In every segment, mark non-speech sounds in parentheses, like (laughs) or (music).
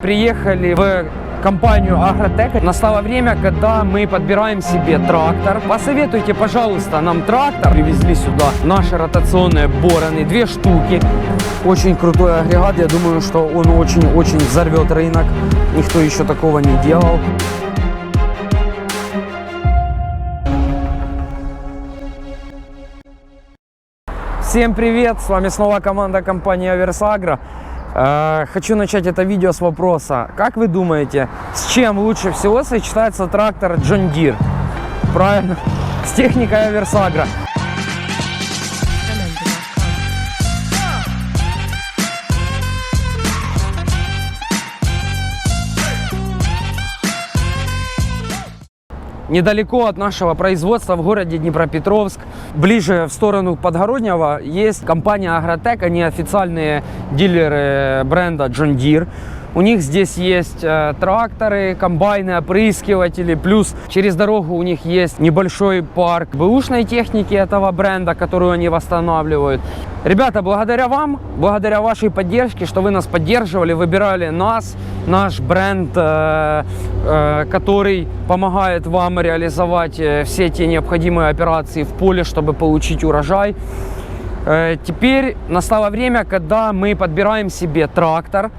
Приехали в компанию Агротек. Настало время, когда мы подбираем себе трактор. Посоветуйте, пожалуйста, нам трактор. Привезли сюда наши ротационные бороны, две штуки. Очень крутой агрегат. Я думаю, что он очень-очень взорвет рынок. Никто еще такого не делал. Всем привет! С вами снова команда компании Аверсагро. Э, Хочу начать это видео с вопроса. Как вы думаете, с чем лучше всего сочетается трактор John Deere? Правильно, (laughs) с техникой Аверсагро. Недалеко от нашего производства в городе Днепропетровск, ближе в сторону Подгороднего, есть компания Агротек, они официальные дилеры бренда John Deere. У них здесь есть э, тракторы, комбайны, опрыскиватели, плюс через дорогу у них есть небольшой парк бэушной техники этого бренда, которую они восстанавливают. Ребята, благодаря вам, благодаря вашей поддержке, что вы нас поддерживали, выбирали нас, наш бренд, э, э, который помогает вам реализовать все те необходимые операции в поле, чтобы получить урожай. Теперь настало время, когда мы подбираем себе трактор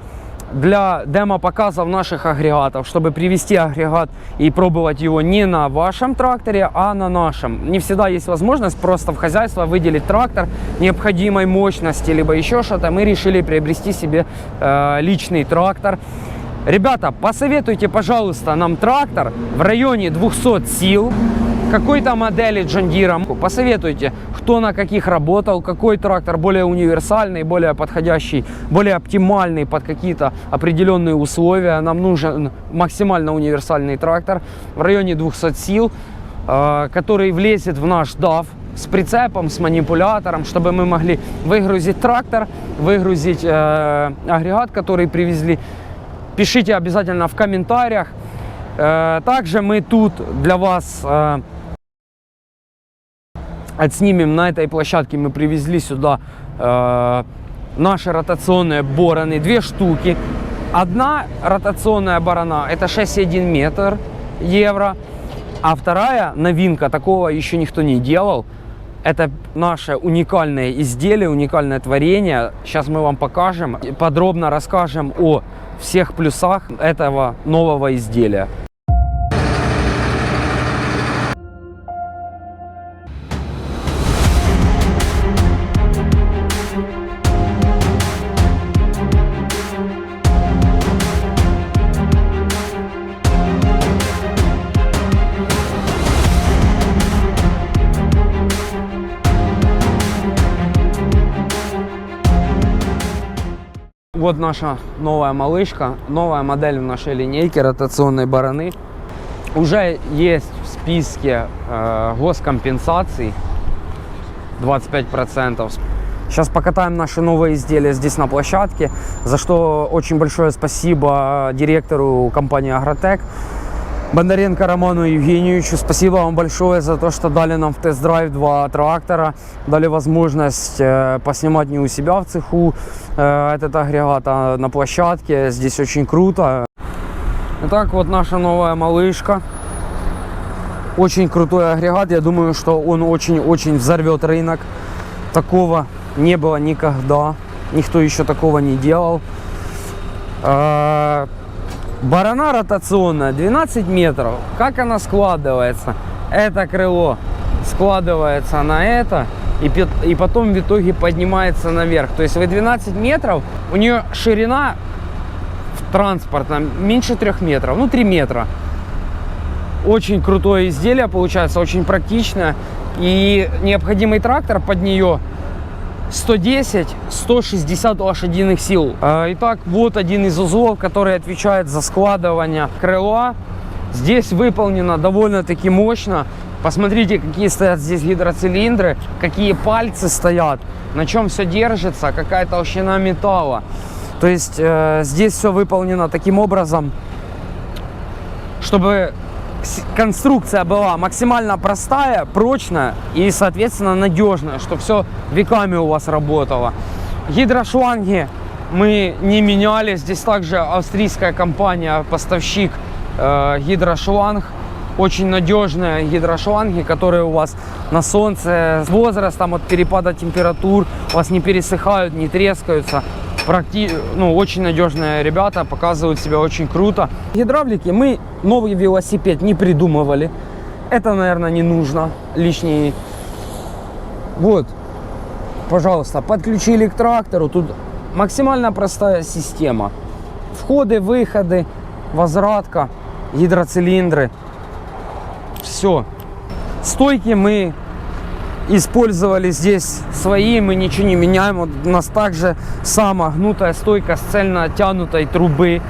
для демо-показов наших агрегатов, чтобы привести агрегат и пробовать его не на вашем тракторе, а на нашем. Не всегда есть возможность просто в хозяйство выделить трактор необходимой мощности, либо еще что-то. Мы решили приобрести себе э, личный трактор. Ребята, посоветуйте, пожалуйста, нам трактор в районе 200 сил, какой-то модели John. Посоветуйте, кто на каких работал, какой трактор более универсальный, более подходящий, более оптимальный под какие-то определенные условия. Нам нужен максимально универсальный трактор в районе 200 сил, э, который влезет в наш DAF с прицепом, с манипулятором, чтобы мы могли выгрузить трактор, выгрузить э, агрегат, который привезли. Пишите обязательно в комментариях. Э, Также мы тут для вас э, отснимем на этой площадке. Мы привезли сюда э, наши ротационные бороны, две штуки. Одна ротационная борона это 6,1 метр евро, а вторая новинка, такого еще никто не делал. Это наше уникальное изделие, уникальное творение. Сейчас мы вам покажем, подробно расскажем о всех плюсах этого нового изделия. Вот наша новая малышка, новая модель в нашей линейке ротационной бараны. Уже есть в списке э, госкомпенсаций 25%. Сейчас покатаем наши новые изделия здесь на площадке, за что очень большое спасибо директору компании Агротек. Бондаренко Роману Евгеньевичу, спасибо вам большое за то, что дали нам в тест-драйв два трактора, дали возможность э, поснимать не у себя в цеху э, этот агрегат, а на площадке. Здесь очень круто. Итак, вот наша новая малышка. Очень крутой агрегат. Я думаю, что он очень-очень взорвет рынок. Такого не было никогда. Никто еще такого не делал. Барана ротационная 12 метров. Как она складывается? Это крыло складывается на это и, и потом в итоге поднимается наверх. То есть вы 12 метров, у нее ширина в транспортном меньше 3 метров, ну 3 метра. Очень крутое изделие получается, очень практичное. И необходимый трактор под нее 110-160 лошадиных сил. А, Итак, вот один из узлов, который отвечает за складывание крыла. Здесь выполнено довольно-таки мощно. Посмотрите, какие стоят здесь гидроцилиндры, какие пальцы стоят, на чем все держится, какая толщина металла. То есть э, здесь все выполнено таким образом, чтобы конструкция была максимально простая, прочная и, соответственно, надежная, чтобы все веками у вас работало. Гидрошланги мы не меняли. Здесь также австрийская компания, поставщик э, гидрошланг. Очень надежные гидрошланги, которые у вас на солнце с возрастом от перепада температур у вас не пересыхают, не трескаются. Практи... Ну, очень надежные ребята, показывают себя очень круто. Гидравлики мы новый велосипед не придумывали. Это, наверное, не нужно. Лишний. Вот, пожалуйста, подключили к трактору. Тут максимально простая система. Входы, выходы, возвратка, гидроцилиндры. Все. Стойки мы использовали здесь свои, мы ничего не меняем. Вот у нас также самая гнутая стойка с цельно оттянутой трубы.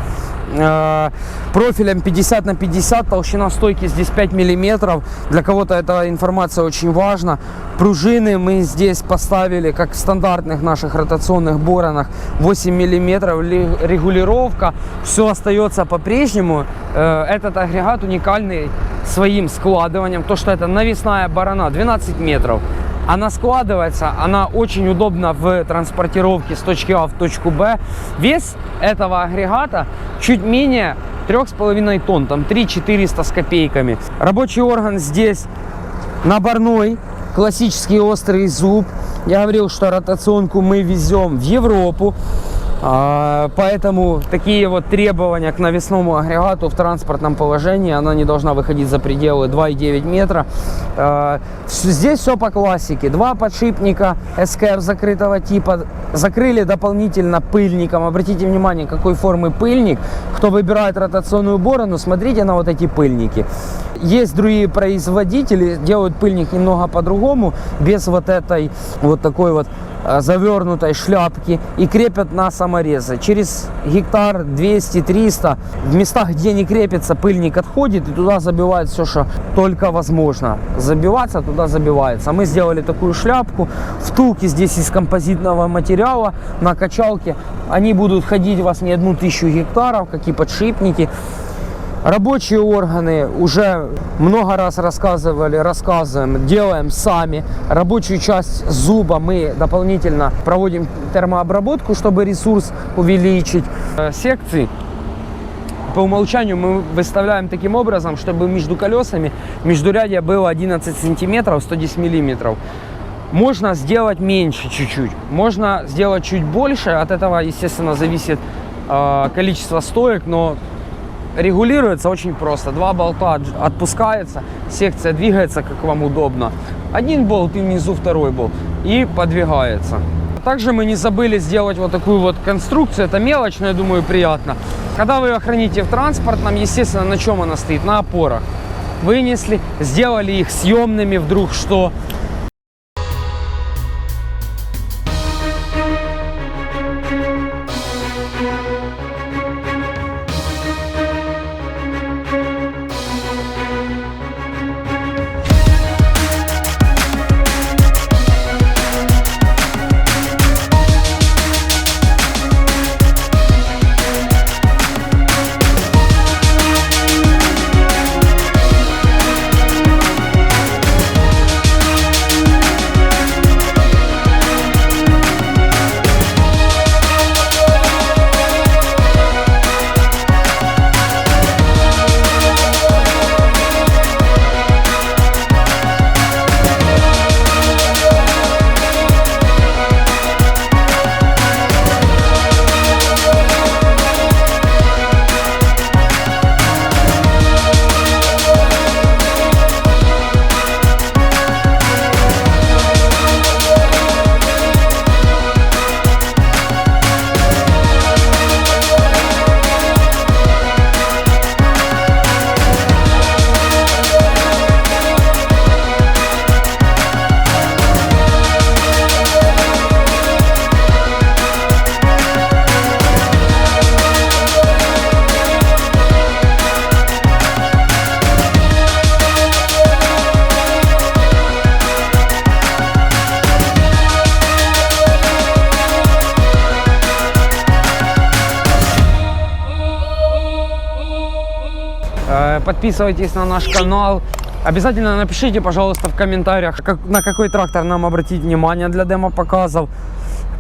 Э, профилем 50 на 50, толщина стойки здесь 5 миллиметров. Для кого-то эта информация очень важна. Пружины мы здесь поставили, как в стандартных наших ротационных боронах, 8 миллиметров. Регулировка, все остается по-прежнему. Э, этот агрегат уникальный своим складыванием. То, что это навесная барана 12 метров. Она складывается, она очень удобна в транспортировке с точки А в точку Б. Вес этого агрегата чуть менее 3,5 тонн, там 3 400 с копейками. Рабочий орган здесь наборной, классический острый зуб. Я говорил, что ротационку мы везем в Европу. А, поэтому такие вот требования к навесному агрегату в транспортном положении, она не должна выходить за пределы 2,9 метра. А, здесь все по классике. Два подшипника SKF закрытого типа. Закрыли дополнительно пыльником. Обратите внимание, какой формы пыльник. Кто выбирает ротационную борону, смотрите на вот эти пыльники. Есть другие производители, делают пыльник немного по-другому, без вот этой вот такой вот Э, завернутой шляпки и крепят на саморезы. Через гектар 200-300 в местах, где не крепится, пыльник отходит и туда забивают все, что только возможно. Забиваться туда забивается. Мы сделали такую шляпку. Втулки здесь из композитного материала на качалке. Они будут ходить у вас не одну тысячу гектаров, как и подшипники. Рабочие органы уже много раз рассказывали, рассказываем, делаем сами. Рабочую часть зуба мы дополнительно проводим термообработку, чтобы ресурс увеличить. Э, секции по умолчанию мы выставляем таким образом, чтобы между колесами междурядье было 11 сантиметров, 110 миллиметров. Можно сделать меньше чуть-чуть, можно сделать чуть больше. От этого, естественно, зависит э, количество стоек, но регулируется очень просто. Два болта отпускается, секция двигается, как вам удобно. Один болт и внизу второй болт. И подвигается. Также мы не забыли сделать вот такую вот конструкцию. Это мелочь, но я думаю приятно. Когда вы ее храните в транспортном, естественно, на чем она стоит? На опорах. Вынесли, сделали их съемными вдруг что. Подписывайтесь на наш канал. Обязательно напишите, пожалуйста, в комментариях, как, на какой трактор нам обратить внимание для демо-показов.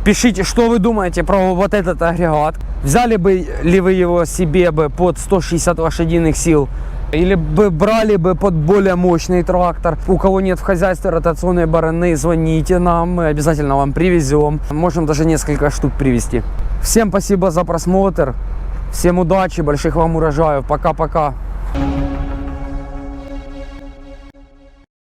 Пишите, что вы думаете про вот этот агрегат. Взяли бы ли вы его себе бы под 160 лошадиных сил? Или бы брали бы под более мощный трактор. У кого нет в хозяйстве ротационной бараны, звоните нам, мы обязательно вам привезем. Можем даже несколько штук привезти. Всем спасибо за просмотр. Всем удачи, больших вам урожаев. Пока-пока.